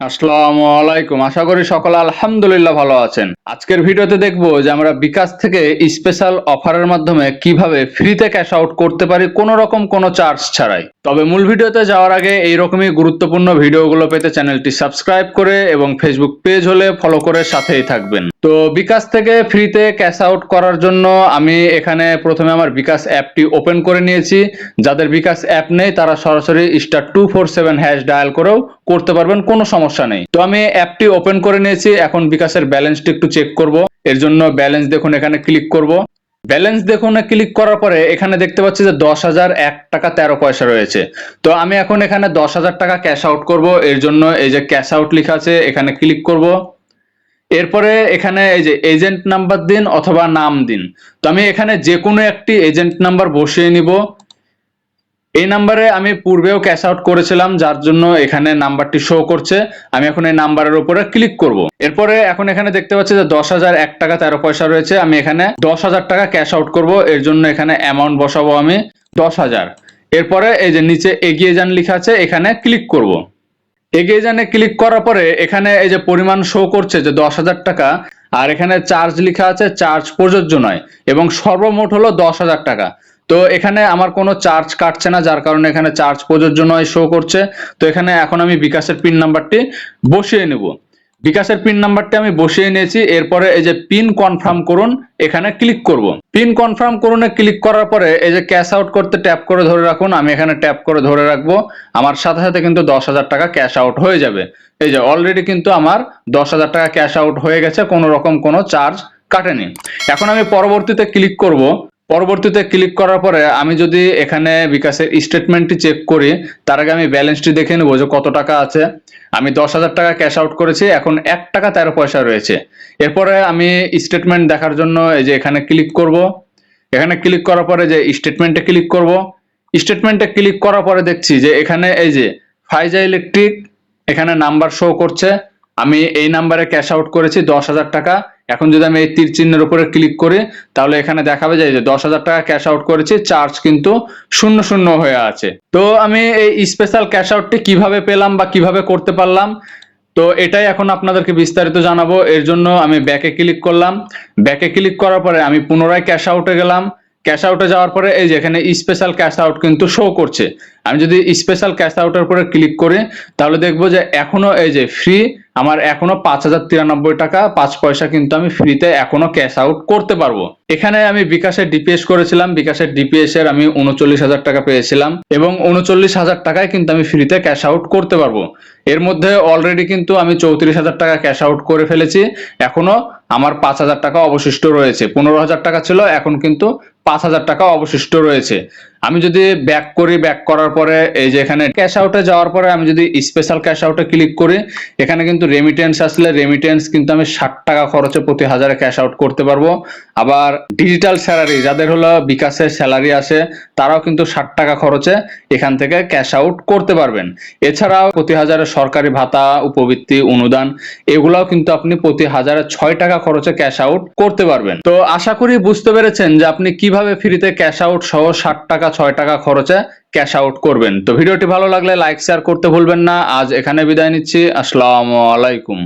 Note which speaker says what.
Speaker 1: আসসালামু আলাইকুম। আশা করি সকলে আলহামদুলিল্লাহ ভালো আছেন। আজকের ভিডিওতে দেখব যে আমরা বিকাশ থেকে স্পেশাল অফারের মাধ্যমে কীভাবে ফ্রিতে ক্যাশ আউট করতে পারি কোনো রকম কোনো চার্জ ছাড়াই। তবে মূল ভিডিওতে যাওয়ার আগে এইরকমই গুরুত্বপূর্ণ ভিডিওগুলো পেতে চ্যানেলটি সাবস্ক্রাইব করে এবং ফেসবুক পেজ হলে ফলো করে সাথেই থাকবেন। তো বিকাশ থেকে ফ্রিতে ক্যাশ আউট করার জন্য আমি এখানে প্রথমে আমার বিকাশ অ্যাপটি ওপেন করে নিয়েছি। যাদের বিকাশ অ্যাপ নেই, তারা সরাসরি star two four seven hash dial করেও করতে পারবেন। কোনো সমস্যা নেই। তো আমি অ্যাপটি ওপেন করে নিয়েছি, এখন বিকাশের ব্যালেন্সটি একটু চেক করব। এর জন্য ব্যালেন্স দেখুন এখানে ক্লিক করব। ব্যালেন্স দেখুন ক্লিক করার পরে এখানে দেখতে পাচ্ছি যে দশ হাজার এক টাকা তেরো পয়সা রয়েছে। তো আমি এখন এখানে দশ হাজার টাকা ক্যাশ আউট করব। এর জন্য এই যে ক্যাশ আউট লেখা আছে, এখানে ক্লিক করব। এরপরে এখানে এই যে এজেন্ট নাম্বার দিন অথবা নাম দিন। তো আমি এখানে যে কোনো একটি এজেন্ট নাম্বার বসিয়ে নিব। এই নাম্বারে আমি পূর্বেও ক্যাশ আউট করেছিলাম, যার জন্য এখানে নাম্বারটি শো করছে। আমি এখন এই নাম্বারের উপরে ক্লিক করব। এরপরে এখন এখানে দেখতে পাচ্ছি যে দশ হাজার এক টাকা তেরো পয়সা রয়েছে। আমি এখানে দশ হাজার টাকা ক্যাশ আউট করব। এর জন্য এখানে অ্যামাউন্ট বসাবো আমি দশ হাজার। এরপরে এই যে নিচে এগিয়ে যান লেখা আছে, এখানে ক্লিক করব। এগিয়ে যানে ক্লিক করার পরে এখানে এই যে পরিমাণ শো করছে যে দশ হাজার টাকা, আর এখানে চার্জ লেখা আছে চার্জ প্রযোজ্য নয়, এবং সর্বমোট হলো দশ হাজার টাকা। তো এখানে আমার কোনো চার্জ কাটছে না, যার কারণে এখানে চার্জ প্রযোজ্য নয় শো করছে। তো এখানে এখন আমি বিকাশের পিন নাম্বারটি বসিয়ে নেব। বিকাশের পিন নাম্বারটি আমি বসিয়ে নিয়েছি, এরপরে এই যে পিন কনফার্ম করুন, এখানে ক্লিক করব। পিন কনফার্ম করুনে ক্লিক করার পরে এই যে ক্যাশ আউট করতে ট্যাপ করে ধরে রাখুন, আমি এখানে ট্যাপ করে ধরে রাখব। আমার সাথে সাথে কিন্তু দশ হাজার টাকা ক্যাশ আউট হয়ে যাবে। এই যে অলরেডি কিন্তু আমার দশ হাজার টাকা ক্যাশ আউট হয়ে গেছে, কোনো রকম কোনো চার্জ কাটেনি। এখন আমি পরবর্তীতে ক্লিক করব। পরবর্তীতে ক্লিক করার পরে আমি যদি এখানে বিকাশের স্টেটমেন্টটি চেক করি, তার আগে আমি ব্যালেন্সটি দেখে নেব যে কত টাকা আছে। আমি দশ হাজার টাকা ক্যাশ আউট করেছি, এখন এক টাকা তেরো পয়সা রয়েছে। এরপরে আমি স্টেটমেন্ট দেখার জন্য এই যে এখানে ক্লিক করব। এখানে ক্লিক করার পরে যে স্টেটমেন্টে ক্লিক করব। স্টেটমেন্টে ক্লিক করার পরে দেখছি যে এখানে এই যে ফাইজা ইলেকট্রিক এখানে নাম্বার শো করছে। আমি এই নাম্বারে ক্যাশ আউট করেছি দশ হাজার টাকা। এখন যদি আমি এই তীর চিহ্নের উপরে ক্লিক করি, তাহলে এখানে দেখাবে যে দশ হাজার টাকা ক্যাশ আউট করেছি চার্জ কিন্তু শূন্য শূন্য হয়ে আছে। তো আমি এই স্পেশাল ক্যাশ আউটটি কীভাবে পেলাম বা কীভাবে করতে পারলাম? তো এটাই এখন আপনাদেরকে বিস্তারিত জানাব। এর জন্য আমি ব্যাকে ক্লিক করলাম। ব্যাকে ক্লিক করার পরে আমি পুনরায় ক্যাশ আউটে গেলাম। ক্যাশ আউটে যাওয়ার পরে এই যে এখানে স্পেশাল ক্যাশ আউট কিন্তু শো করছে। আমি যদি স্পেশাল ক্যাশ আউটের উপরে ক্লিক করি, তাহলে দেখব যে এখনও এই যে ফ্রি আমার এখনও পাঁচ হাজার তিরানব্বই টাকা, পাঁচ পয়সা কিন্তু আমি ফ্রিতে এখনও ক্যাশ আউট করতে পারব। এখানে আমি বিকাশের ডিপিএস করেছিলাম, বিকাশের ডিপিএস এর আমি উনচল্লিশ হাজার টাকা পেয়েছিলাম এবং উনচল্লিশ হাজার টাকায় কিন্তু আমি ফ্রিতে ক্যাশ আউট করতে পারব। এর মধ্যে অলরেডি কিন্তু আমি চৌত্রিশ হাজার টাকা ক্যাশ আউট করে ফেলেছি। এখনও আমার পাঁচ হাজার টাকা অবশিষ্ট রয়েছে। পনেরো হাজার টাকা ছিল, এখন কিন্তু পাঁচ হাজার টাকা অবশিষ্ট রয়েছে। আমি যদি ব্যাক করি ব্যাক করার পরে এই যে এখানে ক্যাশ আউটে যাওয়ার পরে আমি যদি স্পেশাল ক্যাশ আউটে ক্লিক করি, এখানে কিন্তু রেমিটেন্স আসলে রেমিটেন্স কিন্তু আমি ষাট টাকা খরচে প্রতি হাজারে ক্যাশ আউট করতে পারব। আবার ডিজিটাল স্যালারি যাদের হলো বিকাশের স্যালারি আসে, তারাও কিন্তু ষাট টাকা খরচে এখান থেকে ক্যাশ আউট করতে পারবেন। এছাড়াও প্রতি হাজারে সরকারি ভাতা, উপবৃত্তি, অনুদান, এগুলাও কিন্তু আপনি প্রতি হাজারে ছয় টাকা খরচে ক্যাশ আউট করতে পারবেন। তো আশা করি বুঝতে পেরেছেন যে আপনি কীভাবে ফ্রিতে ক্যাশ আউট সহ ষাট টাকা, ছয় টাকা খরচে ক্যাশ আউট করবেন? তো ভিডিওটি ভালো লাগলে লাইক, শেয়ার করতে ভুলবেন না। আজ এখানে বিদায় নিচ্ছি। আসসালামু আলাইকুম।